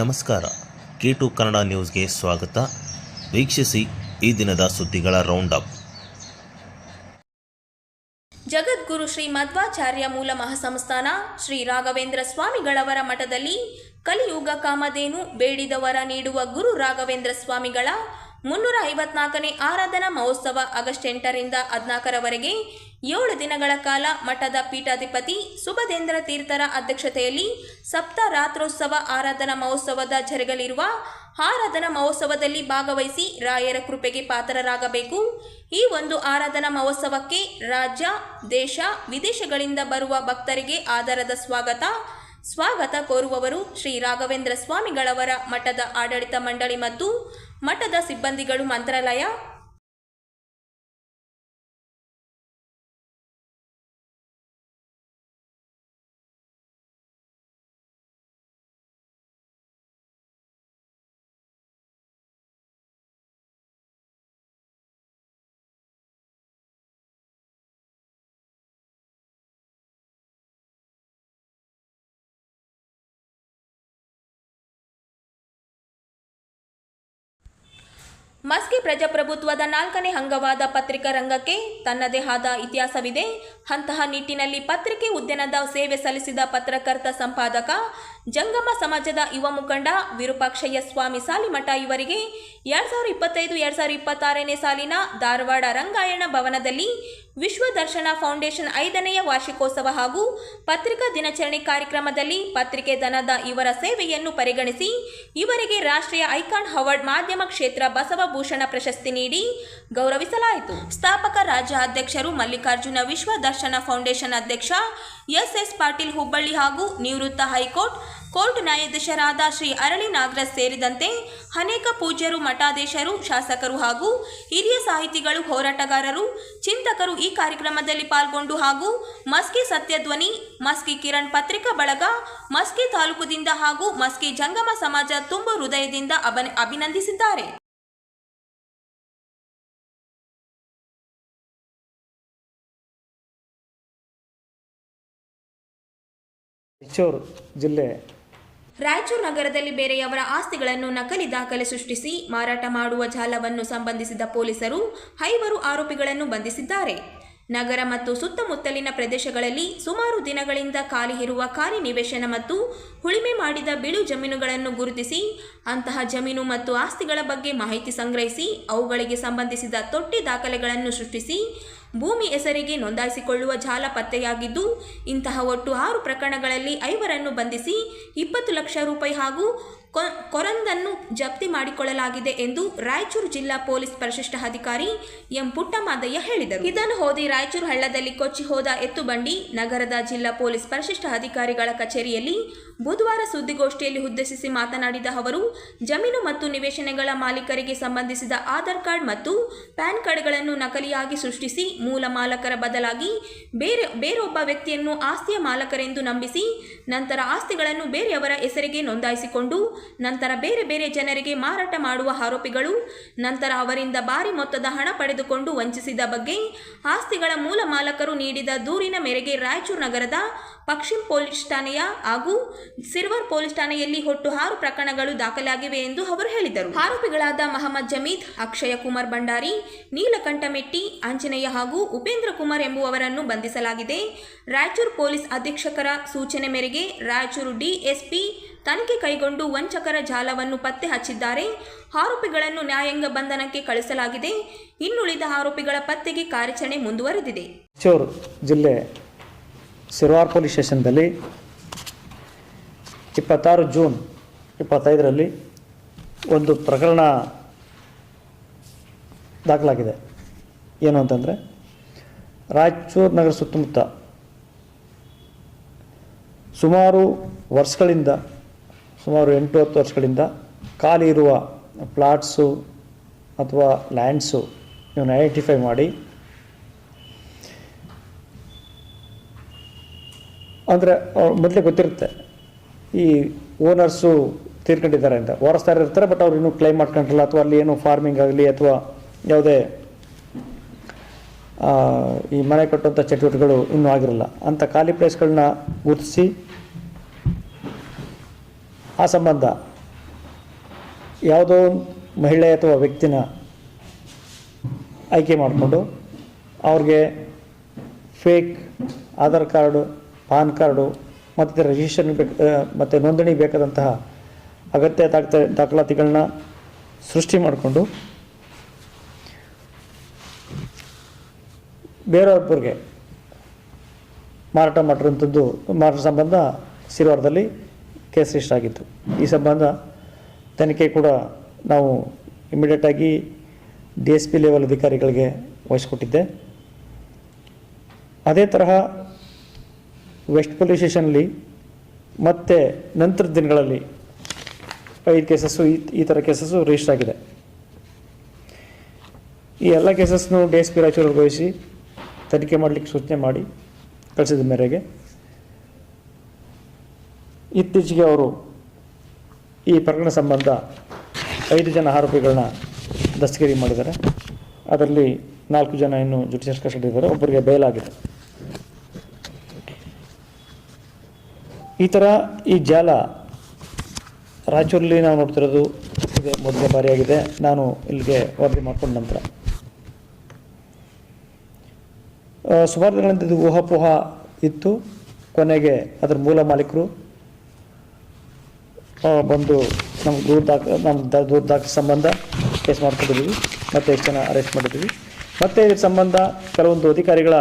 ನಮಸ್ಕಾರ. K to Kannada ನ್ಯೂಸ್ಗೆ ಸ್ವಾಗತ. ವೀಕ್ಷಿಸಿ ಈ ದಿನದ ಸುದ್ದಿಗಳ ರೌಂಡ್ ಅಪ್ ಜಗದ್ಗುರು ಶ್ರೀ ಮಧ್ವಾಚಾರ್ಯ ಮೂಲ ಮಹಾಸಂಸ್ಥಾನ ಶ್ರೀ ರಾಘವೇಂದ್ರ ಸ್ವಾಮಿಗಳವರ ಮಠದಲ್ಲಿ ಕಲಿಯುಗ ಕಾಮಧೇನು ಬೇಡಿದವರ ನೀಡುವ ಗುರು ರಾಘವೇಂದ್ರ ಸ್ವಾಮಿಗಳ ಮುನ್ನೂರ ಐವತ್ನಾಲ್ಕನೇ ಆರಾಧನಾ ಮಹೋತ್ಸವ ಆಗಸ್ಟ್ ಎಂಟರಿಂದ ಹದಿನಾಲ್ಕರವರೆಗೆ ಏಳು ದಿನಗಳ ಕಾಲ ಮಠದ ಪೀಠಾಧಿಪತಿ ಸುಭದೇಂದ್ರ ತೀರ್ಥರ ಅಧ್ಯಕ್ಷತೆಯಲ್ಲಿ ಸಪ್ತ ರಾತ್ರೋತ್ಸವ ಆರಾಧನಾ ಮಹೋತ್ಸವದ ಜರುಗಲಿರುವ ಆರಾಧನಾ ಮಹೋತ್ಸವದಲ್ಲಿ ಭಾಗವಹಿಸಿ ರಾಯರ ಕೃಪೆಗೆ ಪಾತ್ರರಾಗಬೇಕು. ಈ ಒಂದು ಆರಾಧನಾ ಮಹೋತ್ಸವಕ್ಕೆ ರಾಜ್ಯ, ದೇಶ, ವಿದೇಶಗಳಿಂದ ಬರುವ ಭಕ್ತರಿಗೆ ಆಧಾರದ ಸ್ವಾಗತ. ಸ್ವಾಗತ ಕೋರುವವರು ಶ್ರೀ ರಾಘವೇಂದ್ರ ಸ್ವಾಮಿಗಳವರ ಮಠದ ಆಡಳಿತ ಮಂಡಳಿ ಮತ್ತು ಮಠದ ಸಿಬ್ಬಂದಿಗಳು ಮಂತ್ರಾಲಯ ಮಸ್ಕಿ ಪ್ರಜಾಪ್ರಭುತ್ವದ ನಾಲ್ಕನೇ ಅಂಗವಾದ ಪತ್ರಿಕಾ ರಂಗಕ್ಕೆ ತನ್ನದೇ ಆದ ಇತಿಹಾಸವಿದೆ. ಅಂತಹ ನಿಟ್ಟಿನಲ್ಲಿ ಪತ್ರಿಕೆ ಉದ್ಯಮದ ಸೇವೆ ಸಲ್ಲಿಸಿದ ಪತ್ರಕರ್ತ ಸಂಪಾದಕ ಜಂಗಮ ಸಮಾಜದ ಯುವ ಮುಖಂಡ ವಿರೂಪಾಕ್ಷಯ್ಯ ಸ್ವಾಮಿ ಸಾಲಿಮಠ ಇವರಿಗೆ ಎರಡ್ ಸಾವಿರದ ಇಪ್ಪತ್ತೈದು, ಎರಡ್ ಸಾವಿರದ ಇಪ್ಪತ್ತಾರನೇ ಸಾಲಿನ ಧಾರವಾಡ ರಂಗಾಯಣ ಭವನದಲ್ಲಿ ವಿಶ್ವ ದರ್ಶನ ಫೌಂಡೇಶನ್ ಐದನೆಯ ವಾರ್ಷಿಕೋತ್ಸವ ಹಾಗೂ ಪತ್ರಿಕಾ ದಿನಾಚರಣೆ ಕಾರ್ಯಕ್ರಮದಲ್ಲಿ ಪತ್ರಿಕೆ ದನದ ಇವರ ಸೇವೆಯನ್ನು ಪರಿಗಣಿಸಿ ಇವರಿಗೆ ರಾಷ್ಟ್ರೀಯ ಐಕಾನ್ ಹವಾರ್ಡ್ ಮಾಧ್ಯಮ ಕ್ಷೇತ್ರ ಬಸವಭೂಷಣ ಪ್ರಶಸ್ತಿ ನೀಡಿ ಗೌರವಿಸಲಾಯಿತು. ಸ್ಥಾಪಕ ರಾಜ್ಯಾಧ್ಯಕ್ಷರು ಮಲ್ಲಿಕಾರ್ಜುನ ವಿಶ್ವ ದರ್ಶನ ಫೌಂಡೇಶನ್ ಅಧ್ಯಕ್ಷ ಎಸ್ ಎಸ್ ಪಾಟೀಲ್ ಹುಬ್ಬಳ್ಳಿ ಹಾಗೂ ನಿವೃತ್ತ ಹೈಕೋರ್ಟ್, ಕೋರ್ಟ್ ನ್ಯಾಯಾಧೀಶರಾದ ಶ್ರೀ ಅರಳಿ ನಾಗರಾಜ್ ಸೇರಿದಂತೆ ಅನೇಕ ಪೂಜ್ಯರು, ಮಠಾಧೀಶರು, ಶಾಸಕರು ಹಾಗೂ ಹಿರಿಯ ಸಾಹಿತಿಗಳು, ಹೋರಾಟಗಾರರು, ಚಿಂತಕರು ಈ ಕಾರ್ಯಕ್ರಮದಲ್ಲಿ ಪಾಲ್ಗೊಂಡು ಹಾಗೂ ಮಸ್ಕಿ ಸತ್ಯಧ್ವನಿ, ಮಸ್ಕಿ ಕಿರಣ್ ಪತ್ರಿಕಾ ಬಳಗ, ಮಸ್ಕಿ ತಾಲೂಕುದಿಂದ ಹಾಗೂ ಮಸ್ಕಿ ಜಂಗಮ ಸಮಾಜ ತುಂಬು ಹೃದಯದಿಂದ ಅಭಿ- ಅಭಿನಂದಿಸಿದ್ದಾರೆ. ರಾಯಚೂರು ಜಿಲ್ಲೆ. ರಾಯಚೂರು ನಗರದಲ್ಲಿ ಬೇರೆಯವರ ಆಸ್ತಿಗಳನ್ನು ನಕಲಿ ದಾಖಲೆ ಸೃಷ್ಟಿಸಿ ಮಾರಾಟ ಮಾಡುವ ಜಾಲವನ್ನು ಸಂಬಂಧಿಸಿದ ಪೊಲೀಸರು ಐವರು ಆರೋಪಿಗಳನ್ನು ಬಂಧಿಸಿದ್ದಾರೆ. ನಗರ ಮತ್ತು ಸುತ್ತಮುತ್ತಲಿನ ಪ್ರದೇಶಗಳಲ್ಲಿ ಸುಮಾರು ದಿನಗಳಿಂದ ಖಾಲಿ ಇರುವ ಖಾಲಿ ನಿವೇಶನ ಮತ್ತು ಉಳಿಮೆ ಮಾಡಿದ ಬಿಳು ಜಮೀನುಗಳನ್ನು ಗುರುತಿಸಿ, ಅಂತಹ ಜಮೀನು ಮತ್ತು ಆಸ್ತಿಗಳ ಬಗ್ಗೆ ಮಾಹಿತಿ ಸಂಗ್ರಹಿಸಿ, ಅವುಗಳಿಗೆ ಸಂಬಂಧಿಸಿದ ತೊಟ್ಟಿ ದಾಖಲೆಗಳನ್ನು ಸೃಷ್ಟಿಸಿ ಭೂಮಿ ಹೆಸರಿಗೆ ನೋಂದಾಯಿಸಿಕೊಳ್ಳುವ ಜಾಲ ಪತ್ತೆಯಾಗಿದ್ದು, ಇಂತಹ ಒಟ್ಟು ಆರು ಪ್ರಕರಣಗಳಲ್ಲಿ ಐವರನ್ನು ಬಂಧಿಸಿ ಇಪ್ಪತ್ತು ಲಕ್ಷ ರೂಪಾಯಿ ಹಾಗೂ ಕೊರಂದನ್ನು ಜಪ್ತಿ ಮಾಡಿಕೊಳ್ಳಲಾಗಿದೆ ಎಂದು ರಾಯಚೂರು ಜಿಲ್ಲಾ ಪೊಲೀಸ್ ಪರಿಶಿಷ್ಟ ಅಧಿಕಾರಿ ಎಂ ಪುಟ್ಟಮಾದಯ್ಯ ಹೇಳಿದರು. ಇದನ್ನು ಓದಿ ರಾಯಚೂರು ಹಳ್ಳದಲ್ಲಿ ಕೊಚ್ಚಿ ಹೋದ ಎತ್ತುಬಂಡಿ ನಗರದ ಜಿಲ್ಲಾ ಪೊಲೀಸ್ ಪರಿಶಿಷ್ಟ ಅಧಿಕಾರಿಗಳ ಕಚೇರಿಯಲ್ಲಿ ಬುಧವಾರ ಸುದ್ದಿಗೋಷ್ಠಿಯಲ್ಲಿ ಉದ್ದೇಶಿಸಿ ಮಾತನಾಡಿದ ಅವರು, ಜಮೀನು ಮತ್ತು ನಿವೇಶನಗಳ ಮಾಲೀಕರಿಗೆ ಸಂಬಂಧಿಸಿದ ಆಧಾರ್ ಕಾರ್ಡ್ ಮತ್ತು ಪ್ಯಾನ್ ಕಾರ್ಡ್ಗಳನ್ನು ನಕಲಿಯಾಗಿ ಸೃಷ್ಟಿಸಿ ಮೂಲ ಮಾಲಕರ ಬದಲಾಗಿ ಬೇರೆ, ಬೇರೊಬ್ಬ ವ್ಯಕ್ತಿಯನ್ನು ಆಸ್ತಿಯ ಮಾಲಕರೆಂದು ನಂಬಿಸಿ ನಂತರ ಆಸ್ತಿಗಳನ್ನು ಬೇರೆಯವರ ಹೆಸರಿಗೆ ನೋಂದಾಯಿಸಿಕೊಂಡು ನಂತರ ಬೇರೆ ಬೇರೆ ಜನರಿಗೆ ಮಾರಾಟ ಮಾಡುವ ಆರೋಪಿಗಳು, ನಂತರ ಅವರಿಂದ ಭಾರಿ ಮೊತ್ತದ ಹಣ ಪಡೆದುಕೊಂಡು ವಂಚಿಸಿದ ಬಗ್ಗೆ ಆಸ್ತಿಗಳ ಮೂಲ ಮಾಲಕರು ನೀಡಿದ ದೂರಿನ ಮೇರೆಗೆ ರಾಯಚೂರು ನಗರದ ಪಶ್ಚಿಮ ಪೊಲೀಸ್ ಠಾಣೆಯ ಹಾಗೂ ಸಿರ್ವರ್ ಪೊಲೀಸ್ ಠಾಣೆಯಲ್ಲಿ ಒಟ್ಟು ಆರು ಪ್ರಕರಣಗಳು ದಾಖಲಾಗಿವೆ ಎಂದು ಅವರು ಹೇಳಿದರು. ಆರೋಪಿಗಳಾದ ಮಹಮ್ಮದ್ ಜಮೀದ್, ಅಕ್ಷಯ ಕುಮಾರ್ ಭಂಡಾರಿ ನೀಲಕಂಠಮೆಟ್ಟಿ ಆಂಜನೇಯ ಹಾಗೂ ಉಪೇಂದ್ರ ಕುಮಾರ್ ಎಂಬುವವರನ್ನು ಬಂಧಿಸಲಾಗಿದೆ. ರಾಯಚೂರು ಪೊಲೀಸ್ ಅಧೀಕ್ಷಕರ ಸೂಚನೆ ಮೇರೆಗೆ ರಾಯಚೂರು ಡಿಎಸ್ಪಿ ತನಿಖೆ ಕೈಗೊಂಡು ವಂಚಕರ ಜಾಲವನ್ನು ಪತ್ತೆ ಹಚ್ಚಿದ್ದಾರೆ. ಆರೋಪಿಗಳನ್ನು ನ್ಯಾಯಾಂಗ ಬಂಧನಕ್ಕೆ ಕಳಿಸಲಾಗಿದೆ ಇನ್ನುಳಿದ ಆರೋಪಿಗಳ ಪತ್ತೆಗೆ ಕಾರ್ಯಾಚರಣೆ ಮುಂದುವರೆದಿದೆ. ಚೂರು ಜಿಲ್ಲೆ ಸಿರ್ವಾರ್ ಪೊಲೀಸ್ ಸ್ಟೇಷನ್ದಲ್ಲಿ ಇಪ್ಪತ್ತಾರು ಜೂನ್ ಇಪ್ಪತ್ತೈದರಲ್ಲಿ ಒಂದು ಪ್ರಕರಣ ದಾಖಲಾಗಿದೆ. ಏನು ಅಂತಂದರೆ, ರಾಯಚೂರು ನಗರ ಸುತ್ತಮುತ್ತ ಸುಮಾರು ವರ್ಷಗಳಿಂದ ಸುಮಾರು ಎಂಟು ಹತ್ತು ವರ್ಷಗಳಿಂದ ಖಾಲಿ ಇರುವ ಪ್ಲಾಟ್ಸು ಅಥವಾ ಲ್ಯಾಂಡ್ಸು ಇವನ್ನ ಐಡೆಂಟಿಫೈ ಮಾಡಿ. ಅಂದರೆ ಮೊದಲೇ ಗೊತ್ತಿರುತ್ತೆ, ಈ ಓನರ್ಸು ತೀರ್ಕೊಂಡಿದ್ದಾರೆ ಅಂತ. ವಾರಸ್ದಾರ ಇರ್ತಾರೆ, ಬಟ್ ಅವ್ರು ಇನ್ನೂ ಕ್ಲೈಮ್ ಮಾಡ್ಕೊಂಡಿರಲ್ಲ ಅಥವಾ ಅಲ್ಲಿ ಏನು ಫಾರ್ಮಿಂಗ್ ಆಗಲಿ, ಅಥವಾ ಯಾವುದೇ ಈ ಮನೆ ಕಟ್ಟುವಂಥ ಚಟುವಟಿಕೆಗಳು ಇನ್ನೂ ಆಗಿರಲ್ಲ. ಅಂಥ ಖಾಲಿ ಪ್ಲೇಸ್ಗಳನ್ನ ಗುರುತಿಸಿ ಆ ಸಂಬಂಧ. ಯಾವುದೋ ಮಹಿಳೆ ಅಥವಾ ವ್ಯಕ್ತಿನ ಆಯ್ಕೆ ಮಾಡಿಕೊಂಡು ಅವ್ರಿಗೆ fake Aadhaar card, PAN card ಮತ್ತು ರಿಜಿಸ್ಟ್ರೇಷನ್ ಬೇಕು ಮತ್ತು ನೋಂದಣಿ ಬೇಕಾದಂತಹ ಅಗತ್ಯ ದಾಖಲೆ ದಾಖಲಾತಿಗಳನ್ನ ಸೃಷ್ಟಿ ಮಾಡಿಕೊಂಡು ಬೇರೆಯವ್ರಿಗೆ ಮಾರಾಟ ಮಾಡಿರುವಂಥದ್ದು, ಮಾರಾಟ ಸಂಬಂಧ ಸಿರವಾರದಲ್ಲಿ ಕೇಸ್ ರಿಜಿಸ್ಟರ್ ಆಗಿತ್ತು. ಈ ಸಂಬಂಧ ತನಿಖೆ ಕೂಡ ನಾವು ಇಮಿಡಿಯೇಟಾಗಿ ಡಿ ಎಸ್ ಪಿ ಲೆವೆಲ್ ಅಧಿಕಾರಿಗಳಿಗೆ ವಹಿಸ್ಕೊಟ್ಟಿದ್ದೆ. ಅದೇ ತರಹ ವೆಸ್ಟ್ ಪೊಲೀಸ್ ಸ್ಟೇಷನಲ್ಲಿ ಮತ್ತೆ ನಂತರದ ದಿನಗಳಲ್ಲಿ ಐದು ಕೇಸಸ್ಸು ಈ ಈ ಥರ ಕೇಸಸ್ಸು ರಿಜಿಸ್ಟರ್ ಆಗಿದೆ. ಈ ಎಲ್ಲ ಕೇಸಸ್ನು ಡಿ ಎಸ್ ಪಿ ರಾಯಚೂರಿಗೆ ವಹಿಸಿ ತನಿಖೆ ಮಾಡಲಿಕ್ಕೆ ಸೂಚನೆ ಮಾಡಿ ಕಳಿಸಿದ ಮೇರೆಗೆ. ಇತ್ತೀಚೆಗೆ ಅವರು ಈ ಪ್ರಕರಣ ಸಂಬಂಧ ಐದು ಜನ ಆರೋಪಿಗಳನ್ನ ದಸ್ತಗಿರಿ ಮಾಡಿದ್ದಾರೆ. ಅದರಲ್ಲಿ ನಾಲ್ಕು ಜನ ಇನ್ನು ಜುಡಿಷಿಯಲ್ ಕಸ್ಟಡಿ ಇದ್ದಾರೆ. ಒಬ್ಬರಿಗೆ ಬಯಲಾಗಿದೆ. ಈ ಥರ ಈ ಜಾಲ ರಾಯಚೂರಲ್ಲಿ ನಾವು ನೋಡ್ತಿರೋದು ಇದೆ. ಮೊದಲನೇ ಬಾರಿಯಾಗಿದೆ. ನಾನು ಇಲ್ಲಿಗೆ ವರದಿ ಮಾಡಿಕೊಂಡ ನಂತರ. ಸುಮಾರು ದಿನಗಳಿಂದ ಇದು ಊಹಾಪೋಹ ಇತ್ತು. ಕೊನೆಗೆ ಅದರ ಮೂಲ ಮಾಲೀಕರು ಬಂದು ನಮ್ಮ ದೂರ ದಾಖ ನಮ್ಮ ದೂರ ದಾಖಲೆ ಸಂಬಂಧ ಕೇಸ್ ಮಾಡ್ಕೊಂಡಿದ್ದೀವಿ ಮತ್ತು ಎಷ್ಟು ಜನ ಅರೆಸ್ಟ್ ಮಾಡಿದ್ದೀವಿ ಮತ್ತು ಇದ್ರ ಸಂಬಂಧ ಕೆಲವೊಂದು ಅಧಿಕಾರಿಗಳ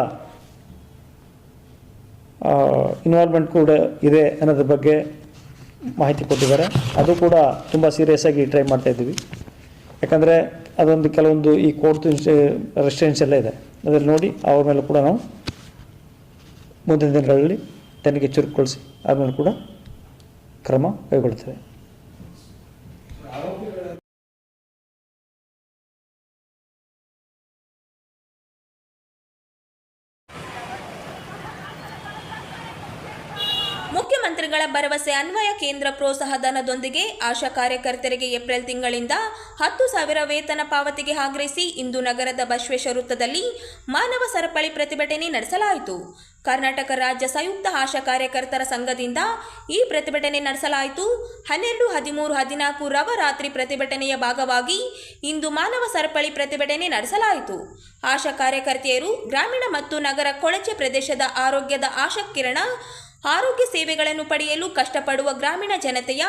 ಇನ್ವಾಲ್ವ್ಮೆಂಟ್ ಕೂಡ ಇದೆ ಅನ್ನೋದ್ರ ಬಗ್ಗೆ ಮಾಹಿತಿ ಕೊಟ್ಟಿದ್ದಾರೆ. ಅದು ಕೂಡ ತುಂಬ ಸೀರಿಯಸ್ ಆಗಿ ಟ್ರೈ ಮಾಡ್ತಾ ಇದ್ದೀವಿ. ಯಾಕಂದರೆ ಅದೊಂದು ಕೆಲವೊಂದು ಈ ಕೋರ್ಟ್ ರೆಸ್ಟೋರೆನ್ಸ್ ಎಲ್ಲ ಇದೆ. ಅದರಲ್ಲಿ ನೋಡಿ ಅವ್ರ ಮೇಲೆ ಕೂಡ ನಾವು ಮುಂದಿನ ದಿನಗಳಲ್ಲಿ ತನಿಖೆ ಚುರುಕುಗೊಳಿಸಿ ಅವ್ರ ಮೇಲೆ ಕೂಡ ಕ್ರಮ ಕೈಗೊಳ್ತೇವೆ ಮುಖ್ಯಮಂತ್ರಿಗಳ ಭರವಸೆ ಅನ್ವಯ ಕೇಂದ್ರ ಪ್ರೋತ್ಸಾಹಧನದೊಂದಿಗೆ ಆಶಾ ಕಾರ್ಯಕರ್ತರಿಗೆ ಏಪ್ರಿಲ್ ತಿಂಗಳಿಂದ ಹತ್ತು ಸಾವಿರ ವೇತನ ಪಾವತಿಗೆ ಆಗ್ರಹಿಸಿ ಇಂದು ನಗರದ ಬಸವೇಶ್ವರ ವೃತ್ತದಲ್ಲಿ ಮಾನವ ಸರಪಳಿ ಪ್ರತಿಭಟನೆ ನಡೆಸಲಾಯಿತು. ಕರ್ನಾಟಕ ರಾಜ್ಯ ಸಂಯುಕ್ತ ಆಶಾ ಕಾರ್ಯಕರ್ತರ ಸಂಘದಿಂದ ಈ ಪ್ರತಿಭಟನೆ ನಡೆಸಲಾಯಿತು. ಹನ್ನೆರಡು, ಹದಿಮೂರು, ಹದಿನಾಲ್ಕು ರವ ರಾತ್ರಿ ಪ್ರತಿಭಟನೆಯ ಭಾಗವಾಗಿ ಇಂದು ಮಾನವ ಸರಪಳಿ ಪ್ರತಿಭಟನೆ ನಡೆಸಲಾಯಿತು. ಆಶಾ ಕಾರ್ಯಕರ್ತೆಯರು ಗ್ರಾಮೀಣ ಮತ್ತು ನಗರ ಕೊಳಚೆ ಪ್ರದೇಶದ ಆರೋಗ್ಯದ ಆಶಾ ಕಿರಣ ಆರೋಗ್ಯ ಸೇವೆಗಳನ್ನು ಪಡೆಯಲು ಕಷ್ಟಪಡುವ ಗ್ರಾಮೀಣ ಜನತೆಯ,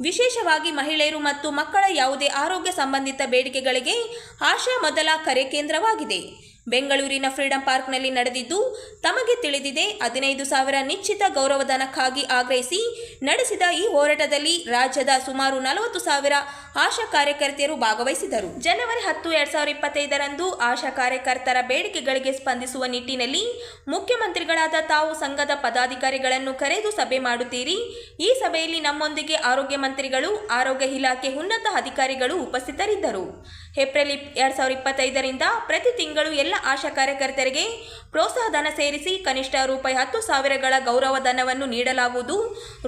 ವಿಶೇಷವಾಗಿ ಮಹಿಳೆಯರು ಮತ್ತು ಮಕ್ಕಳ ಯಾವುದೇ ಆರೋಗ್ಯ ಸಂಬಂಧಿತ ಬೇಡಿಕೆಗಳಿಗೆ ಆಶಾ ಮೊದಲ ಕರೆ ಕೇಂದ್ರವಾಗಿದೆ. ಬೆಂಗಳೂರಿನ ಫ್ರೀಡಂ ಪಾರ್ಕ್ನಲ್ಲಿ ನಡೆದಿದ್ದು, ತಮಗೆ ತಿಳಿದಿದೆ ಹದಿನೈದು ಸಾವಿರ ನಿಶ್ಚಿತ ಗೌರವಧನಕ್ಕಾಗಿ ಆಗ್ರಹಿಸಿ ನಡೆಸಿದ ಈ ಹೋರಾಟದಲ್ಲಿ ರಾಜ್ಯದ ಸುಮಾರು ನಲವತ್ತು ಸಾವಿರ ಆಶಾ ಕಾರ್ಯಕರ್ತೆಯರು ಭಾಗವಹಿಸಿದರು. ಜನವರಿ ಹತ್ತು, ಎರಡ್ ಸಾವಿರದ ಇಪ್ಪತ್ತೈದರಂದು ಆಶಾ ಕಾರ್ಯಕರ್ತರ ಬೇಡಿಕೆಗಳಿಗೆ ಸ್ಪಂದಿಸುವ ನಿಟ್ಟಿನಲ್ಲಿ ಮುಖ್ಯಮಂತ್ರಿಗಳಾದ ತಾವು ಸಂಘದ ಪದಾಧಿಕಾರಿಗಳನ್ನು ಕರೆದು ಸಭೆ ಮಾಡುತ್ತೀರಿ. ಈ ಸಭೆಯಲ್ಲಿ ನಮ್ಮೊಂದಿಗೆ ಆರೋಗ್ಯ ಮಂತ್ರಿಗಳು, ಆರೋಗ್ಯ ಇಲಾಖೆ ಉನ್ನತ ಅಧಿಕಾರಿಗಳು ಉಪಸ್ಥಿತರಿದ್ದರು. ಏಪ್ರಿಲ್ ಎರಡು ಸಾವಿರ ಸಾವಿರದ ಇಪ್ಪತ್ತೈದರಿಂದ ಪ್ರತಿ ತಿಂಗಳು ಎಲ್ಲ ಆಶಾ ಕಾರ್ಯಕರ್ತರಿಗೆ ಪ್ರೋತ್ಸಾಹಧನ ಸೇರಿಸಿ ಕನಿಷ್ಠ ರೂಪಾಯಿ ಹತ್ತು ಸಾವಿರಗಳ ಗೌರವ ಧನವನ್ನು ನೀಡಲಾಗುವುದು.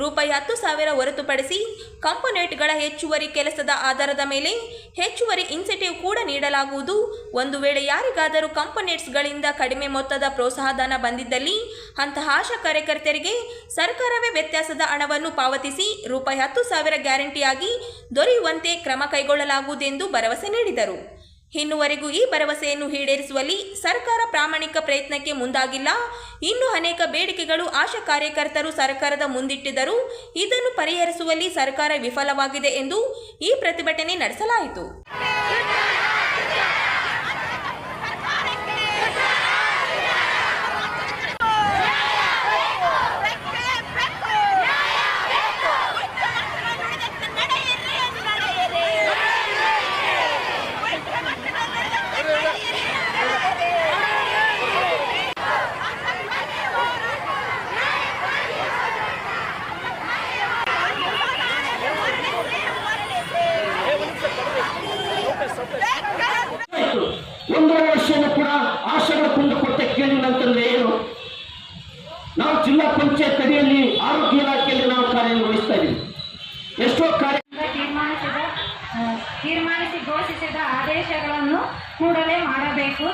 ರೂಪಾಯಿ ಹತ್ತು ಸಾವಿರ ಹೊರತುಪಡಿಸಿ ಕಂಪೋನೆಂಟ್ಗಳ ಹೆಚ್ಚುವರಿ ಕೆಲಸದ ಆಧಾರದ ಮೇಲೆ ಹೆಚ್ಚುವರಿ ಇನ್ಸೆಂಟಿವ್ ಕೂಡ ನೀಡಲಾಗುವುದು. ಒಂದು ವೇಳೆ ಯಾರಿಗಾದರೂ ಕಂಪೋನೆಂಟ್ಸ್ಗಳಿಂದ ಕಡಿಮೆ ಮೊತ್ತದ ಪ್ರೋತ್ಸಾಹ ಧನ ಬಂದಿದ್ದಲ್ಲಿ ಅಂತಹ ಆಶಾ ಕಾರ್ಯಕರ್ತರಿಗೆ ಸರ್ಕಾರವೇ ವ್ಯತ್ಯಾಸದ ಹಣವನ್ನು ಪಾವತಿಸಿ ರೂಪಾಯಿ ಹತ್ತು ಸಾವಿರ ಗ್ಯಾರಂಟಿಯಾಗಿ ದೊರೆಯುವಂತೆ ಕ್ರಮ ಕೈಗೊಳ್ಳಲಾಗುವುದೆಂದು ಭರವಸೆ ನೀಡಿದರು ಇನ್ನುವರೆಗೂ ಈ ಭರವಸೆಯನ್ನು ಈಡೇರಿಸುವಲ್ಲಿ ಸರ್ಕಾರ ಪ್ರಾಮಾಣಿಕ ಪ್ರಯತ್ನಕ್ಕೆ ಮುಂದಾಗಿಲ್ಲ. ಇನ್ನು ಅನೇಕ ಬೇಡಿಕೆಗಳು ಆಶಾ ಕಾರ್ಯಕರ್ತರು ಸರ್ಕಾರದ ಮುಂದಿಟ್ಟಿದ್ದರು ಇದನ್ನು ಪರಿಹರಿಸುವಲ್ಲಿ ಸರ್ಕಾರ ವಿಫಲವಾಗಿದೆ ಎಂದು ಈ ಪ್ರತಿಭಟನೆ ನಡೆಸಲಾಯಿತು ಆಯ್ತು. ಒಂದೂವರೆ ವರ್ಷನೂ ಕೂಡ ಆಶೆಗಳ ಕುಂದು ಕೊರತೆ ಕೇಳಿಲ್ಲ ಅಂತಂದ್ರೆ ಏನು ನಾವು ಜಿಲ್ಲಾ ಪಂಚಾಯತ್ ಅಡಿಯಲ್ಲಿ ಆರೋಗ್ಯ ಇಲಾಖೆಯಲ್ಲಿ ನಾವು ಕಾರ್ಯನಿರ್ವಹಿಸ್ತಾ ಇದ್ದೀವಿ ಎಷ್ಟೋ ಕಾರ್ಯ ತೀರ್ಮಾನಿಸಿದ ಆ, ತೀರ್ಮಾನಿಸಿ ಆದೇಶಗಳನ್ನು ಕೂಡಲೇ ಮಾಡಬೇಕು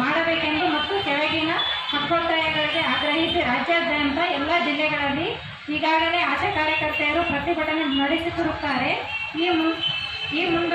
ಮಾಡಬೇಕೆಂದು ಮತ್ತು ಕೆಳಗಿನ ಹಕ್ಕೊತ್ತಾಯಗಳಿಗೆ ಆಗ್ರಹಿಸಿ ರಾಜ್ಯಾದ್ಯಂತ ಎಲ್ಲ ಜಿಲ್ಲೆಗಳಲ್ಲಿ ಈಗಾಗಲೇ ಆಶಾ ಕಾರ್ಯಕರ್ತೆಯರು ಪ್ರತಿಭಟನೆ ನಡೆಸುತ್ತಿರುತ್ತಾರೆ ಈ ಈ ಮುಂದ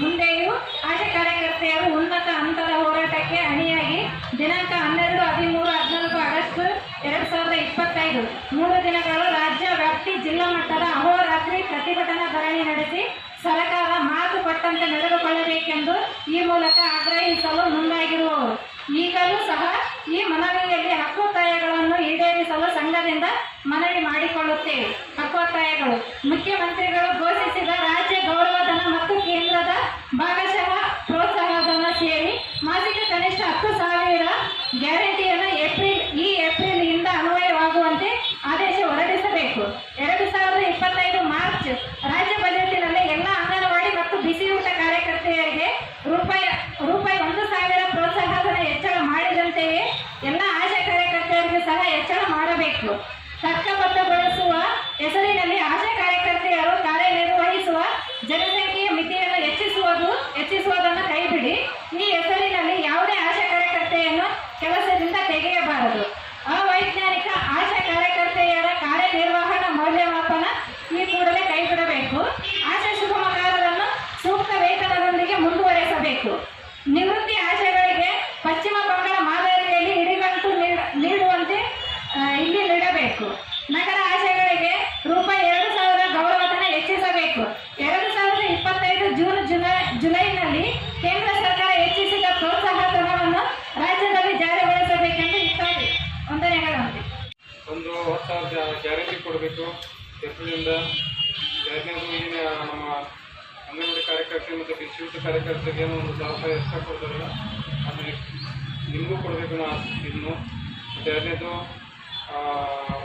ಮುಂದೆಯೂ ಆಶಾ ಕಾರ್ಯಕರ್ತೆಯರು ಉನ್ನತ ಹಂತದ ಹೋರಾಟಕ್ಕೆ ಅಣಿಯಾಗಿ ದಿನಾಂಕ ಹನ್ನೆರಡು, ಹದಿಮೂರು, ಹದಿನಾಲ್ಕು ಆಗಸ್ಟ್ ಎರಡು ಸಾವಿರದ ಇಪ್ಪತ್ತೈದು ಮೂರು ದಿನಗಳು ರಾಜ್ಯ ವ್ಯಾಪ್ತಿ ಜಿಲ್ಲಾ ಮಟ್ಟದ ಅಹೋರಾತ್ರಿ ಪ್ರತಿಭಟನಾ ಧರಣಿ ನಡೆಸಿ ಸರ್ಕಾರ ಮಾತು ಕೊಟ್ಟಂತೆ ನಡೆದುಕೊಳ್ಳಬೇಕೆಂದು ಈ ಮೂಲಕ ಆಗ್ರಹಿಸಲು ಮುಂದಾಗಿರುವವರು. ಈಗಲೂ ಸಹ ಈ ಮನವಿಯಲ್ಲಿ ಹಕ್ಕೊತ್ತಾಯಗಳನ್ನು ಈಡೇರಿಸಲು ಸಂಘದಿಂದ ಮನವಿ ಮಾಡಿಕೊಳ್ಳುತ್ತೇವೆ. ಹಕ್ಕೊತ್ತಾಯಗಳು ಮುಖ್ಯಮಂತ್ರಿಗಳು ಘೋಷಿಸಿದ ರಾಜ್ಯ ಗೌರವಧನ ಮತ್ತು ಕೇಂದ್ರದ ಭಾಗಶಃ ಪ್ರೋತ್ಸಾಹಧನ ಸೇರಿ ಮಾಸಿಕ ಕನಿಷ್ಠ ಹತ್ತು ಸಾವಿರ ಗ್ಯಾರಂಟಿಯನ್ನು ಏಪ್ರಿಲ್ ಈ ಏಪ್ರಿಲ್ ಇಂದ ಅನ್ವಯವಾಗುವಂತೆ ಆದೇಶ ಹೊರಡಿಸಬೇಕು ಎರಡು ಸಾವಿರದ ಇಪ್ಪತ್ತೈದು ಮಾರ್ಚ್ ರಾಜ್ಯ ಬಜೆಟಿನಲ್ಲಿ ಎಲ್ಲ ಅಂಗನವಾಡಿ ಮತ್ತು ಬಿಸಿಯೂಟ ಕಾರ್ಯಕರ್ತೆಯರಿಗೆ ರೂಪಾಯಿ ರೂಪಾಯಿ ಒಂದು ಸಾವಿರ ಪ್ರೋತ್ಸಾಹಧನ ಹೆಚ್ಚಳ ಮಾಡಿದಂತೆಯೇ ಎಲ್ಲ ಆಶಾ ಕಾರ್ಯಕರ್ತೆಯರಿಗೆ ಸಹ ಹೆಚ್ಚಳ ಮಾಡಬೇಕು ತರ್ಕಬದ್ಧಗೊಳಿಸುವ ಹೆಸರಿನಲ್ಲಿ ಆಶಾ ಕಾರ್ಯಕರ್ತೆಯರು ಕಾರ್ಯನಿರ್ವಹಿಸುವ ಜನಸಂಖ್ಯೆಯ ಮಿತಿಯನ್ನು ಹೆಚ್ಚಿಸುವುದು ಹೆಚ್ಚಿಸುವುದನ್ನು ಕೈಬಿಡಿ ಈ ಹೆಸರಿನಲ್ಲಿ ಯಾವುದೇ ಆಶಾ ಕಾರ್ಯಕರ್ತೆಯನ್ನು ಕೆಲಸದಿಂದ ತೆಗೆಯಬಾರದು ಅವೈಜ್ಞಾನಿಕ ಆಶಾ ಕಾರ್ಯಕರ್ತೆಯರ ಕಾರ್ಯನಿರ್ವಹಣಾ ಮೌಲ್ಯಮಾಪನ ಈ ಕೂಡಲೇ ಕೈಬಿಡಬೇಕು ಆಶಾ ಶುಭಮಕಾರರನ್ನು ಸೂಕ್ತ ವೇತನದೊಂದಿಗೆ ಮುಂದುವರೆಸಬೇಕು ನಿವೃತ್ತಿ ಆಶೆಗಳಿಗೆ ಪಶ್ಚಿಮ ಬಂಗಾಳ ಮಾದರಿಯಲ್ಲಿ ಇಡಿಗಂಟು ನೀಡ- ನೀಡುವಂತೆ ಆ, ಇಲ್ಲಿ ನೀಡಬೇಕು ನಗರ ಆಶೆಗಳಿಗೆ ರೂಪಾಯಿ ಎರಡು ಸಾವಿರ ಗೌರವಧನ ಹೆಚ್ಚಿಸಬೇಕು ಎರಡು ಸಾವಿರದ ಇಪ್ಪತ್ತೈದು ಜೂನ್ ಜುಲೈ ಜುಲೈನಲ್ಲಿ ಕೇಂದ್ರ ಸರ್ಕಾರ ಹೆಚ್ಚಿಸಿದ ಪ್ರೋತ್ಸಾಹ ಧನವನ್ನು ರಾಜ್ಯದಲ್ಲಿ ಜಾರಿಗೊಳಿಸಬೇಕೆಂದು ಇತ್ಯಾದಿ ವಂದನೆಗಳಂತೆ ಒಂದು ಹೊಸ ಗ್ಯಾರಂಟಿ ಕೊಡಬೇಕು ಏಪ್ರಿಲಿಂದ ಏನು ನಮ್ಮ ಅಂಗನವಾಡಿ ಕಾರ್ಯಕರ್ತರು ಮತ್ತು ಬಿಸಿಯೂಟ ಕಾರ್ಯಕರ್ತರಿಗೆ ಏನೋ ಒಂದು ರೂಪಾಯಿ ಎಕ್ಸ್ಟ್ರಾ ಕೊಡ್ತಾರಲ್ಲ ಅದು ನಿಮಗೂ ಕೊಡಬೇಕು ಆಸಕ್ತಿ ಇನ್ನು. ಮತ್ತು ಎರಡನೇದು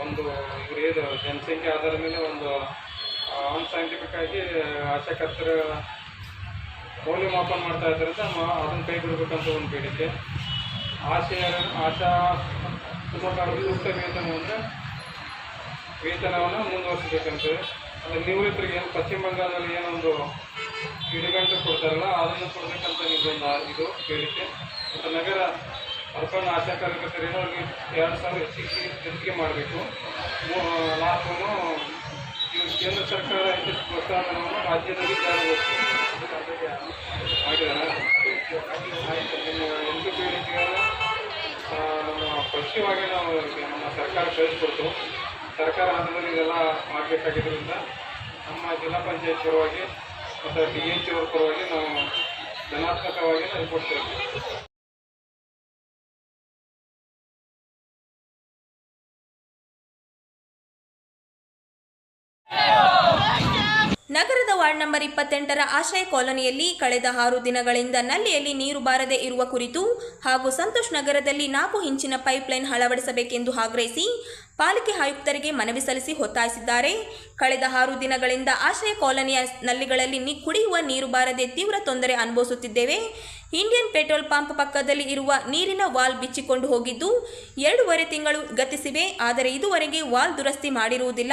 ಒಂದು ಇವ್ರು ಏನು ಜನಸಂಖ್ಯೆ ಆಧಾರದ ಮೇಲೆ ಒಂದು ಆನ್ ಸೈಂಟಿಫಿಕ್ ಆಗಿ ಆಶಾಕರ್ತರ ಮೌಲ್ಯಮಾಪನ ಮಾಡ್ತಾ ಇದ್ದಾರಂತ ಅದನ್ನು ಕೈ ಬಿಡಬೇಕಂತ ಒಂದು ಬೇಡಿಕೆ. ಆಶೆಯ ಆಶಾ ಸುಮಕಾರರು ಉತ್ತಮ ವೇತನ ಅಂದರೆ ವೇತನವನ್ನು ಮುಂದುವರಿಸಬೇಕಂತೇಳಿ ನಿವೃತ್ತರಿಗೆ ಏನು ಪಶ್ಚಿಮ ಬಂಗಾಳದಲ್ಲಿ ಏನೊಂದು ಇಡಿಗಂಟು ಕೊಡ್ತಾರಲ್ಲ, ಅದನ್ನು ಕೊಡಬೇಕಂತ ನಿಮ್ಮದೊಂದು ಇದು ಬೇಡಿಕೆ ಮತ್ತು ನಗರ ಅರ್ಪಣ ಆಶಾ ಕಾರ್ಯಕರ್ತರೇನೋ ಅವ್ರಿಗೆ ಎರಡು ಸಾವಿರ ಹೆಚ್ಚಿಗೆ ಹೆಚ್ಚಿಗೆ ಮಾಡಬೇಕು. ನಾಲ್ಕು ಕೇಂದ್ರ ಸರ್ಕಾರ ಹೆಚ್ಚಿನ ಪ್ರೋತ್ಸಾಹವನ್ನು ರಾಜ್ಯದಲ್ಲಿ ಜಾರಿಗೊಳಿಸಬೇಕು ನಿಮ್ಮ ನಮ್ಮ ಪಕ್ಷವಾಗಿ ನಾವು ನಮ್ಮ ಸರ್ಕಾರ ಕಳಿಸ್ಕೊಡ್ತು. ಸರ್ಕಾರ ಹಂತದಲ್ಲಿ ಇದೆಲ್ಲ ಮಾಡಬೇಕಾಗಿದ್ದರಿಂದ ನಮ್ಮ ಜಿಲ್ಲಾ ಪಂಚಾಯತ್ ಪರವಾಗಿ ಮತ್ತು ಡಿ ಎಚ್ ಪರವಾಗಿ ನಾವು ಧನಾತ್ಮಕವಾಗಿ ನಾವು ಕೊಡ್ತೇವೆ. ನಗರದ ವಾರ್ಡ್ ನಂಬರ್ ಇಪ್ಪತ್ತೆಂಟರ ಆಶ್ರಯ ಕಾಲೋನಿಯಲ್ಲಿ ಕಳೆದ ಆರು ದಿನಗಳಿಂದ ನಲ್ಲಿಯಲ್ಲಿ ನೀರು ಬಾರದೆ ಇರುವ ಕುರಿತು ಹಾಗೂ ಸಂತೋಷ್ ನಗರದಲ್ಲಿ ನಾಲ್ಕು ಇಂಚಿನ ಪೈಪ್ಲೈನ್ ಅಳವಡಿಸಬೇಕೆಂದು ಆಗ್ರಹಿಸಿ ಪಾಲಿಕೆ ಆಯುಕ್ತರಿಗೆ ಮನವಿ ಸಲ್ಲಿಸಿ ಒತ್ತಾಯಿಸಿದ್ದಾರೆ. ಕಳೆದ ಆರು ದಿನಗಳಿಂದ ಆಶ್ರಯ ಕಾಲೋನಿಯ ನಲ್ಲಿಗಳಲ್ಲಿ ಕುಡಿಯುವ ನೀರು ಬಾರದೆ ತೀವ್ರ ತೊಂದರೆ ಅನುಭವಿಸುತ್ತಿದ್ದೇವೆ. ಇಂಡಿಯನ್ ಪೆಟ್ರೋಲ್ ಪಂಪ್ ಪಕ್ಕದಲ್ಲಿ ಇರುವ ನೀರಿನ ವಾಲ್ ಬಿಚ್ಚಿಕೊಂಡು ಹೋಗಿದ್ದು, ಎರಡೂವರೆ ತಿಂಗಳು ಗತಿಸಿವೆ. ಆದರೆ ಇದುವರೆಗೆ ವಾಲ್ ದುರಸ್ತಿ ಮಾಡಿರುವುದಿಲ್ಲ.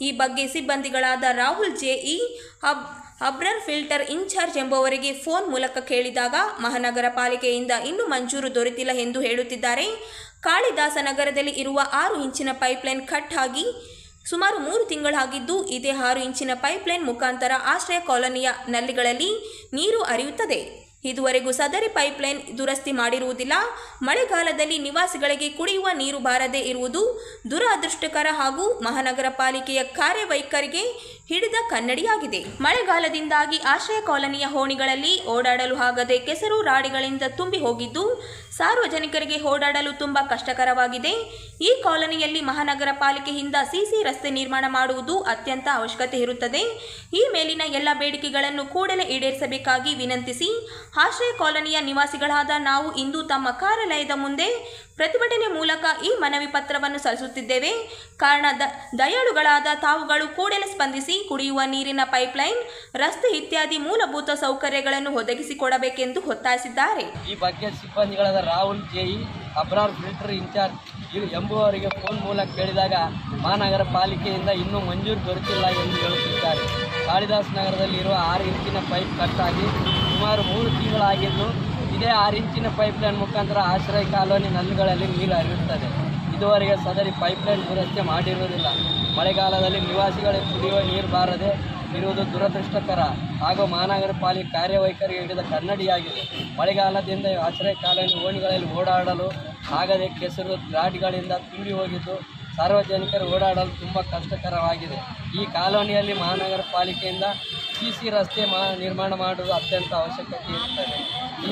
ಈ ಬಗ್ಗೆ ಸಿಬ್ಬಂದಿಗಳಾದ ರಾಹುಲ್ ಜೆಇ ಅಬ್, ಅಬ್ರರ್ ಫಿಲ್ಟರ್ ಇನ್ಚಾರ್ಜ್ ಎಂಬುವರಿಗೆ ಫೋನ್ ಮೂಲಕ ಕೇಳಿದಾಗ, ಮಹಾನಗರ ಪಾಲಿಕೆಯಿಂದ ಇನ್ನೂ ಮಂಜೂರು ದೊರೆತಿಲ್ಲ ಎಂದು ಹೇಳುತ್ತಿದ್ದಾರೆ. ಕಾಳಿದಾಸ ನಗರದಲ್ಲಿ ಇರುವ ಆರು ಇಂಚಿನ ಪೈಪ್ಲೈನ್ ಕಟ್ ಆಗಿ ಸುಮಾರು ಮೂರು ತಿಂಗಳಾಗಿದ್ದು, ಇದೇ ಆರು ಇಂಚಿನ ಪೈಪ್ಲೈನ್ ಮುಖಾಂತರ ಆಶ್ರಯ ಕಾಲೋನಿಯ ನಲ್ಲಿಗಳಲ್ಲಿ ನೀರು ಹರಿಯುತ್ತದೆ. ಇದುವರೆಗೂ ಸದರಿ ಪೈಪ್ಲೈನ್ ದುರಸ್ತಿ ಮಾಡಿರುವುದಿಲ್ಲ. ಮಳೆಗಾಲದಲ್ಲಿ ನಿವಾಸಿಗಳಿಗೆ ಕುಡಿಯುವ ನೀರು ಬಾರದೇ ಇರುವುದು ದುರಾದೃಷ್ಟಕರ ಹಾಗೂ ಮಹಾನಗರ ಪಾಲಿಕೆಯ ಕಾರ್ಯವೈಖರಿಗೆ ಹಿಡಿದ ಕನ್ನಡಿಯಾಗಿದೆ. ಮಳೆಗಾಲದಿಂದಾಗಿ ಆಶ್ರಯ ಕಾಲೋನಿಯ ಹೋಣಿಗಳಲ್ಲಿ ಓಡಾಡಲು ಆಗದೆ ಕೆಸರು ರಾಡಿಗಳಿಂದ ತುಂಬಿ ಹೋಗಿದ್ದು, ಸಾರ್ವಜನಿಕರಿಗೆ ಓಡಾಡಲು ತುಂಬ ಕಷ್ಟಕರವಾಗಿದೆ. ಈ ಕಾಲೋನಿಯಲ್ಲಿ ಮಹಾನಗರ ಪಾಲಿಕೆಯಿಂದ ಸಿಸಿ ರಸ್ತೆ ನಿರ್ಮಾಣ ಮಾಡುವುದು ಅತ್ಯಂತ ಅವಶ್ಯಕತೆ ಇರುತ್ತದೆ. ಈ ಮೇಲಿನ ಎಲ್ಲ ಬೇಡಿಕೆಗಳನ್ನು ಕೂಡಲೇ ಈಡೇರಿಸಬೇಕಾಗಿ ವಿನಂತಿಸಿ, ಆಶ್ರಯ ಕಾಲೋನಿಯ ನಿವಾಸಿಗಳಾದ ನಾವು ಇಂದು ತಮ್ಮ ಕಾರ್ಯಾಲಯದ ಮುಂದೆ ಪ್ರತಿಭಟನೆ ಮೂಲಕ ಈ ಮನವಿ ಪತ್ರವನ್ನು ಸಲ್ಲಿಸುತ್ತಿದ್ದೇವೆ. ಕಾರಣ ದ, ದಯಾಳುಗಳಾದ ತಾವುಗಳು ಕೂಡಲೇ ಸ್ಪಂದಿಸಿ ಕುಡಿಯುವ ನೀರಿನ ಪೈಪ್ಲೈನ್, ರಸ್ತೆ ಇತ್ಯಾದಿ ಮೂಲಭೂತ ಸೌಕರ್ಯಗಳನ್ನು ಒದಗಿಸಿಕೊಡಬೇಕೆಂದು ಒತ್ತಾಯಿಸಿದ್ದಾರೆ. ಈ ಬಗ್ಗೆ ಸಿಬ್ಬಂದಿಗಳಾದ Rahul JE Abrar filter in charge ಎಂಬುವವರಿಗೆ phone ಮೂಲಕ ಕೇಳಿದಾಗ ಮಹಾನಗರ ಪಾಲಿಕೆಯಿಂದ ಇನ್ನೂ ಮಂಜೂರು ದೊರೆತಿಲ್ಲ ಎಂದು ಹೇಳುತ್ತಿದ್ದಾರೆ. ಕಾಳಿದಾಸ್ ನಗರದಲ್ಲಿ ಇರುವ ಆರು ಇಂಚಿನ ಪೈಪ್ ಕಟ್ಟಾಗಿ ಸುಮಾರು ಮೂರು ತಿಂಗಳಾಗಿದ್ದು ಇದೇ ಆರು ಇಂಚಿನ ಪೈಪ್ಲೈನ್ ಮುಖಾಂತರ ಆಶ್ರಯ ಕಾಲೋನಿ ನಲ್ಲಿಗಳಲ್ಲಿ ನೀರು ಹರಿಯುತ್ತದೆ. ಇದುವರೆಗೆ ಸದರಿ ಪೈಪ್ಲೈನ್ ದುರಸ್ತಿ ಮಾಡಿರುವುದಿಲ್ಲ. ಮಳೆಗಾಲದಲ್ಲಿ ನಿವಾಸಿಗಳಿಗೆ ಕುಡಿಯುವ ನೀರು ಬಾರದೆ ಇರುವುದು ದುರದೃಷ್ಟಕರ ಹಾಗೂ ಮಹಾನಗರ ಪಾಲಿಕೆ ಕಾರ್ಯವೈಖರಿಗೆ ಹಿಡಿದ ಕನ್ನಡಿಯಾಗಿದೆ. ಮಳೆಗಾಲದಿಂದ ಆಶ್ರಯ ಕಾಲೋನಿ ಓಣಿಗಳಲ್ಲಿ ಓಡಾಡಲು ಆಗದೆ ಕೆಸರು ಘಾಟ್ಗಳಿಂದ ತುಂಬಿ ಹೋಗಿದ್ದು ಸಾರ್ವಜನಿಕರು ಓಡಾಡಲು ತುಂಬ ಕಷ್ಟಕರವಾಗಿದೆ. ಈ ಕಾಲೋನಿಯಲ್ಲಿ ಮಹಾನಗರ ಪಾಲಿಕೆಯಿಂದ ಸಿ ಸಿ ರಸ್ತೆ ಮಾ ನಿರ್ಮಾಣ ಮಾಡುವುದು ಅತ್ಯಂತ ಅವಶ್ಯಕತೆ ಇರುತ್ತದೆ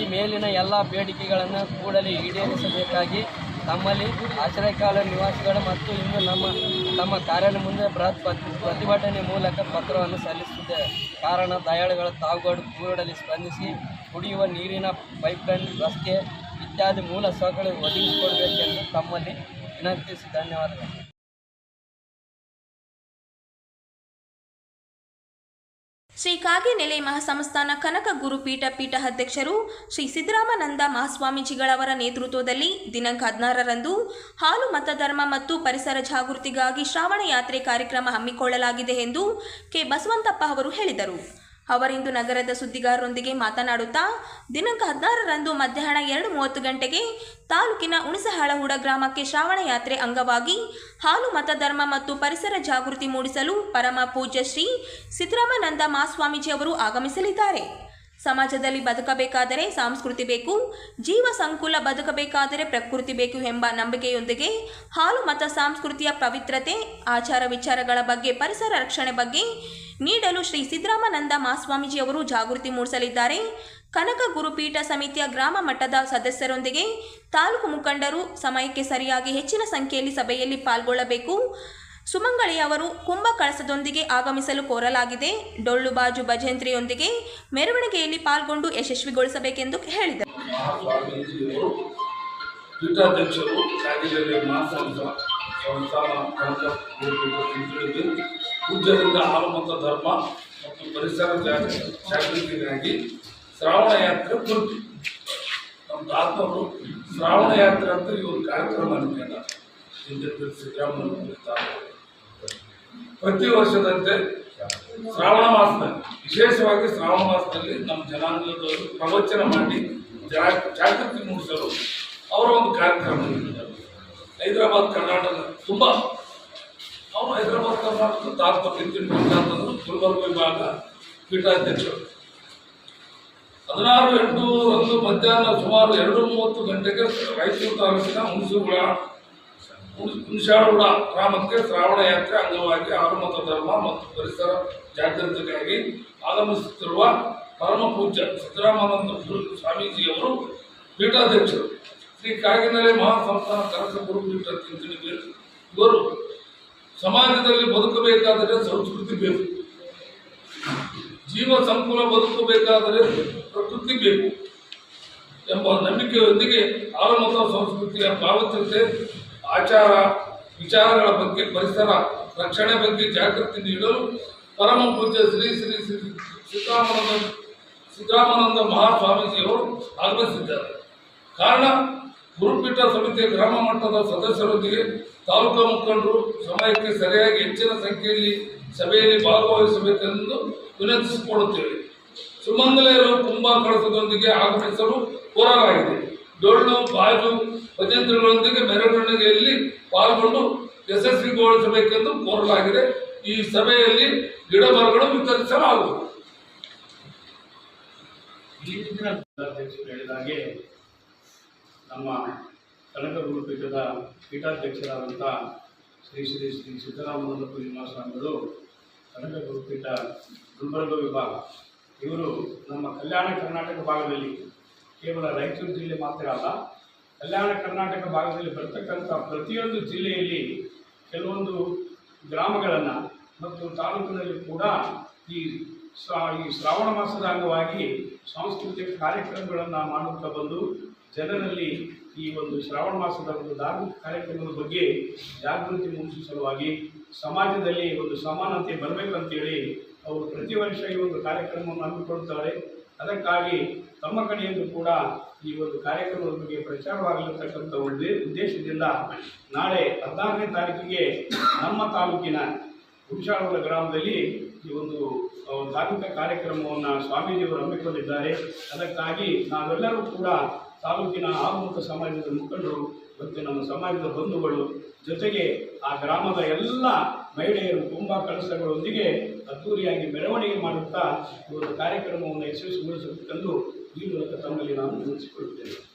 ಈ ಮೇಲಿನ ಎಲ್ಲ ಬೇಡಿಕೆಗಳನ್ನು ಕೂಡಲೇ ಈಡೇರಿಸಬೇಕಾಗಿ ತಮ್ಮಲ್ಲಿ ಆಶ್ರಯಕಾಲ ನಿವಾಸಿಗಳು ಮತ್ತು ಇಂದು ನಮ್ಮ, ತಮ್ಮ ಕಾರ್ಯಾಲಯ ಮುಂದೆ ಬೃಹತ್ ಪ್ರತಿ- ಪ್ರತಿಭಟನೆ ಮೂಲಕ ಪತ್ರವನ್ನು ಸಲ್ಲಿಸುತ್ತಿದ್ದೇವೆ ಕಾರಣ ದಯಾಳುಗಳ ತಾವುಗಳು ಕೂಡಲೇ ಸ್ಪಂದಿಸಿ ಕುಡಿಯುವ ನೀರಿನ ಪೈಪ್ಲೈನ್, ರಸ್ತೆ ಇತ್ಯಾದಿ ಮೂಲ ಸೌಕರ್ಯ ಒದಗಿಸಿಕೊಡಬೇಕೆಂದು ತಮ್ಮಲ್ಲಿ ವಿನಂತಿಸಿ ಧನ್ಯವಾದಗಳು. ಶ್ರೀ ಕಾಗಿನೆಲೆ ಮಹಾಸಂಸ್ಥಾನ ಕನಕ ಗುರುಪೀಠ ಪೀಠ ಅಧ್ಯಕ್ಷರು ಶ್ರೀ ಸಿದ್ದರಾಮಾನಂದ ಮಹಾಸ್ವಾಮೀಜಿಗಳವರ ನೇತೃತ್ವದಲ್ಲಿ ದಿನಾಂಕ ಹದಿನಾರರಂದು ಹಾಲು ಮತಧರ್ಮ ಮತ್ತು ಪರಿಸರ ಜಾಗೃತಿಗಾಗಿ ಶ್ರಾವಣ ಯಾತ್ರೆ ಕಾರ್ಯಕ್ರಮ ಹಮ್ಮಿಕೊಳ್ಳಲಾಗಿದೆ ಎಂದು ಕೆ ಬಸವಂತಪ್ಪ ಅವರು ಹೇಳಿದರು. ಅವರಿಂದು ನಗರದ ಸುದ್ದಿಗಾರರೊಂದಿಗೆ ಮಾತನಾಡುತ್ತಾ, ದಿನಾಂಕ ಹದಿನಾರರಂದು ಮಧ್ಯಾಹ್ನ ಎರಡು ಮೂವತ್ತು ಗಂಟೆಗೆ ತಾಲೂಕಿನ ಹುಣಸಹಳಹುಡ ಗ್ರಾಮಕ್ಕೆ ಶ್ರಾವಣ ಯಾತ್ರೆ ಅಂಗವಾಗಿ ಹಾಲು ಮತಧರ್ಮ ಮತ್ತು ಪರಿಸರ ಜಾಗೃತಿ ಮೂಡಿಸಲು ಪರಮ ಪೂಜ್ಯ ಶ್ರೀ ಸಿದ್ದರಾಮಾನಂದ ಮಾಸ್ವಾಮೀಜಿ ಅವರು ಆಗಮಿಸಲಿದ್ದಾರೆ. ಸಮಾಜದಲ್ಲಿ ಬದುಕಬೇಕಾದರೆ ಸಂಸ್ಕೃತಿ ಬೇಕು, ಜೀವ ಸಂಕುಲ ಬದುಕಬೇಕಾದರೆ ಪ್ರಕೃತಿ ಬೇಕು ಎಂಬ ನಂಬಿಕೆಯೊಂದಿಗೆ ಹಾಲು ಮತ ಸಂಸ್ಕೃತಿಯ ಪವಿತ್ರತೆ, ಆಚಾರ ವಿಚಾರಗಳ ಬಗ್ಗೆ, ಪರಿಸರ ರಕ್ಷಣೆ ಬಗ್ಗೆ ನೀಡಲು ಶ್ರೀ ಸಿದ್ದರಾಮಾನಂದ ಮಹಾಸ್ವಾಮೀಜಿ ಅವರು ಜಾಗೃತಿ ಮೂಡಿಸಲಿದ್ದಾರೆ. ಕನಕ ಗುರುಪೀಠ ಸಮಿತಿಯ ಗ್ರಾಮ ಮಟ್ಟದ ಸದಸ್ಯರೊಂದಿಗೆ ತಾಲೂಕು ಮುಖಂಡರು ಸಮಯಕ್ಕೆ ಸರಿಯಾಗಿ ಹೆಚ್ಚಿನ ಸಂಖ್ಯೆಯಲ್ಲಿ ಸಭೆಯಲ್ಲಿ ಪಾಲ್ಗೊಳ್ಳಬೇಕು. ಸುಮಂಗಳಿ ಅವರು ಕುಂಭ ಕಳಸದೊಂದಿಗೆ ಆಗಮಿಸಲು ಕೋರಲಾಗಿದೆ. ಡೊಳ್ಳು ಬಾಜು ಭಜೇಂದ್ರಿಯೊಂದಿಗೆ ಮೆರವಣಿಗೆಯಲ್ಲಿ ಪಾಲ್ಗೊಂಡು ಯಶಸ್ವಿಗೊಳಿಸಬೇಕೆಂದು ಹೇಳಿದರು. ಧರ್ಮ ಮತ್ತು ಪರಿಸರ ಜಾಗ ಜಾಗೃತಿಗಾಗಿ ಶ್ರಾವಣ ಯಾತ್ರೆ ಕುರಿತು ನಮ್ಮ ಆತ್ಮರು ಶ್ರಾವಣ ಯಾತ್ರೆ ಅಂತ ಒಂದು ಕಾರ್ಯಕ್ರಮ ಅನ್ಕೊಂಡ ಪ್ರತಿ ವರ್ಷದಂತೆ ಶ್ರಾವಣ ಮಾಸದಲ್ಲಿ ವಿಶೇಷವಾಗಿ ಶ್ರಾವಣ ಮಾಸದಲ್ಲಿ ನಮ್ಮ ಜನಾಂಗದವರು ಪ್ರವಚನ ಮಾಡಿ ಜಾಗೃತಿ ಮೂಡಿಸಲು ಅವರ ಒಂದು ಕಾರ್ಯಕ್ರಮ. ಹೈದರಾಬಾದ್ ಕರ್ನಾಟಕ ತುಂಬ, ಅವರು ಹೈದರಾಬಾದ್ ಕರ್ನಾಟಕ ಅಂತಂದ್ರೆ ಗುಲ್ಬರ್ಗ ವಿಭಾಗ ಪೀಠಾಧ್ಯಕ್ಷರು ಹದಿನಾರು, ಎಂಟು, ಒಂದು, ಮಧ್ಯಾಹ್ನ ಸುಮಾರು ಎರಡು ಮೂವತ್ತು ಗಂಟೆಗೆ ರಾಯಚೂರು ತಾಲೂಕಿನ ಹುಣಸೂರುಗಳ ಹುಣಸಾಳುಡ ಗ್ರಾಮಕ್ಕೆ ಶ್ರಾವಣ ಯಾತ್ರೆ ಅಂಗವಾಗಿ ಆರುಮತ ಧರ್ಮ ಮತ್ತು ಪರಿಸರ ಜಾಗೃತಿಗಾಗಿ ಆಗಮಿಸುತ್ತಿರುವ ಪರಮ ಪೂಜ್ಯ ಸಿದ್ದರಾಮಾನಂದ ಸ್ವಾಮೀಜಿಯವರು ಪೀಠಾಧ್ಯಕ್ಷರು. ಶ್ರೀ ಕಾಗಿನೆಲೆ ಮಹಾಸಂಸ್ಥಾನ ಕನಕ ಗುರುಪೀಠ ಚಿಂತನೆಗೆ ಇವರು ಸಮಾಜದಲ್ಲಿ ಬದುಕಬೇಕಾದರೆ ಸಂಸ್ಕೃತಿ ಬೇಕು. ಜೀವ ಸಂಕುಲ ಬದುಕಬೇಕಾದರೆ ಪ್ರಕೃತಿ ಬೇಕು ಎಂಬ ನಂಬಿಕೆಯೊಂದಿಗೆ ಆಲಮತ ಸಂಸ್ಕೃತಿಯ ಪಾವಿತ್ರ್ಯತೆ ಆಚಾರ, ವಿಚಾರಗಳ ಬಗ್ಗೆ, ಪರಿಸರ, ರಕ್ಷಣೆ ಬಗ್ಗೆ ಜಾಗೃತಿ ನೀಡಲು ಪರಮ ಪೂಜ್ಯ ಶ್ರೀ ಶ್ರೀ ಶ್ರೀ ಸಿದ್ದರಾಮನಂದ, ಸಿದ್ದರಾಮಾನಂದ ಮಹಾಸ್ವಾಮೀಜಿಯವರು ಆಗಮಿಸಿದ್ದಾರೆ. ಕಾರಣ, ಗುರುಪೀಠ ಸಮಿತಿಯ ಗ್ರಾಮ ಮಟ್ಟದ ಸದಸ್ಯರೊಂದಿಗೆ ತಾಲೂಕು ಮುಖಂಡರು ಸಮಯಕ್ಕೆ ಸರಿಯಾಗಿ ಹೆಚ್ಚಿನ ಸಂಖ್ಯೆಯಲ್ಲಿ ಸಭೆಯಲ್ಲಿ ಭಾಗವಹಿಸಬೇಕೆಂದು ವಿನಂತಿಸಿಕೊಡುತ್ತೇವೆ ಸುಮಂಗಲೆಯರು ಕುಂಭ ಕಳಸದೊಂದಿಗೆ ಆಗಮಿಸಲು ಕೋರಲಾಗಿದೆ. ಡೊಳ್ಳು ಬಾಜು ಭಜಂತ್ರಿಗಳೊಂದಿಗೆ ಮೆರವಣಿಗೆಯಲ್ಲಿ ಪಾಲ್ಗೊಂಡು ಯಶಸ್ವಿಗೊಳಿಸಬೇಕೆಂದು ಕೋರಲಾಗಿದೆ. ಈ ಸಭೆಯಲ್ಲಿ ಗಿಡ ಮರಗಳು ವಿತರಿಸಲಾಗುವುದು. ಹೇಳಿದ ಹಾಗೆ ನಮ್ಮ ಕನಕ ಗುರುಪೀಠದ ಪೀಠಾಧ್ಯಕ್ಷರಾದಂಥ ಶ್ರೀ ಶ್ರೀ ಶ್ರೀ ಸಿದ್ದರಾಮನಂದ ಪೂರ್ಣಿಮಾ ಸ್ವಾಮಿಗಳು ಕನಕ ಗುರುಪೀಠ ಗುಲ್ಬರ್ಗ ವಿಭಾಗ, ಇವರು ನಮ್ಮ ಕಲ್ಯಾಣ ಕರ್ನಾಟಕ ಭಾಗದಲ್ಲಿ ಕೇವಲ ರಾಯಚೂರು ಜಿಲ್ಲೆ ಮಾತ್ರ ಅಲ್ಲ, ಕಲ್ಯಾಣ ಕರ್ನಾಟಕ ಭಾಗದಲ್ಲಿ ಬರ್ತಕ್ಕಂಥ ಪ್ರತಿಯೊಂದು ಜಿಲ್ಲೆಯಲ್ಲಿ ಕೆಲವೊಂದು ಗ್ರಾಮಗಳನ್ನು ಮತ್ತು ತಾಲೂಕಿನಲ್ಲಿ ಕೂಡ ಈ ಈ ಶ್ರಾವಣ ಮಾಸದ ಅಂಗವಾಗಿ ಸಾಂಸ್ಕೃತಿಕ ಕಾರ್ಯಕ್ರಮಗಳನ್ನು ಮಾಡುತ್ತಾ ಬಂದು ಜನರಲ್ಲಿ ಈ ಒಂದು ಶ್ರಾವಣ ಮಾಸದ ಒಂದು ಧಾರ್ಮಿಕ ಕಾರ್ಯಕ್ರಮದ ಬಗ್ಗೆ ಜಾಗೃತಿ ಮೂಡಿಸುವ ಸಲುವಾಗಿ ಸಮಾಜದಲ್ಲಿ ಒಂದು ಸಮಾನತೆ ಬರಬೇಕಂತೇಳಿ ಅವರು ಪ್ರತಿ ವರ್ಷ ಈ ಒಂದು ಕಾರ್ಯಕ್ರಮವನ್ನು ಹಮ್ಮಿಕೊಳ್ತಾರೆ ಅದಕ್ಕಾಗಿ ತಮ್ಮ ಕಡೆಯಿಂದ ಕೂಡ ಈ ಒಂದು ಕಾರ್ಯಕ್ರಮದ ಬಗ್ಗೆ ಪ್ರಚಾರವಾಗಲಿರ್ತಕ್ಕಂಥ ಒಂದು ಉದ್ದೇಶದಿಂದ ನಾಳೆ ಹದಿನಾರನೇ ತಾರೀಕಿಗೆ ನಮ್ಮ ತಾಲೂಕಿನ ಹುಣಸಾಳುವ ಗ್ರಾಮದಲ್ಲಿ ಈ ಒಂದು ಧಾರ್ಮಿಕ ಕಾರ್ಯಕ್ರಮವನ್ನು ಸ್ವಾಮೀಜಿಯವರು ಹಮ್ಮಿಕೊಂಡಿದ್ದಾರೆ. ಅದಕ್ಕಾಗಿ ನಾವೆಲ್ಲರೂ ಕೂಡ ತಾಲೂಕಿನ ಆಗುಮುಖ ಸಮಾಜದ ಮುಖಂಡರು ಮತ್ತು ನಮ್ಮ ಸಮಾಜದ ಬಂಧುಗಳು ಜೊತೆಗೆ ಆ ಗ್ರಾಮದ ಎಲ್ಲ ಮಹಿಳೆಯರು ತುಂಬ ಕಳಸಗಳೊಂದಿಗೆ ಅದ್ದೂರಿಯಾಗಿ ಮೆರವಣಿಗೆ ಮಾಡುತ್ತಾ ಈ ಒಂದು ಕಾರ್ಯಕ್ರಮವನ್ನು ಯಶಸ್ವಿಗೊಳಿಸಬೇಕೆಂದು ಈ ಮೂಲಕ ತಮ್ಮಲ್ಲಿ ನಾನು ವಿನಂತಿಸಿಕೊಳ್ಳುತ್ತೇನೆ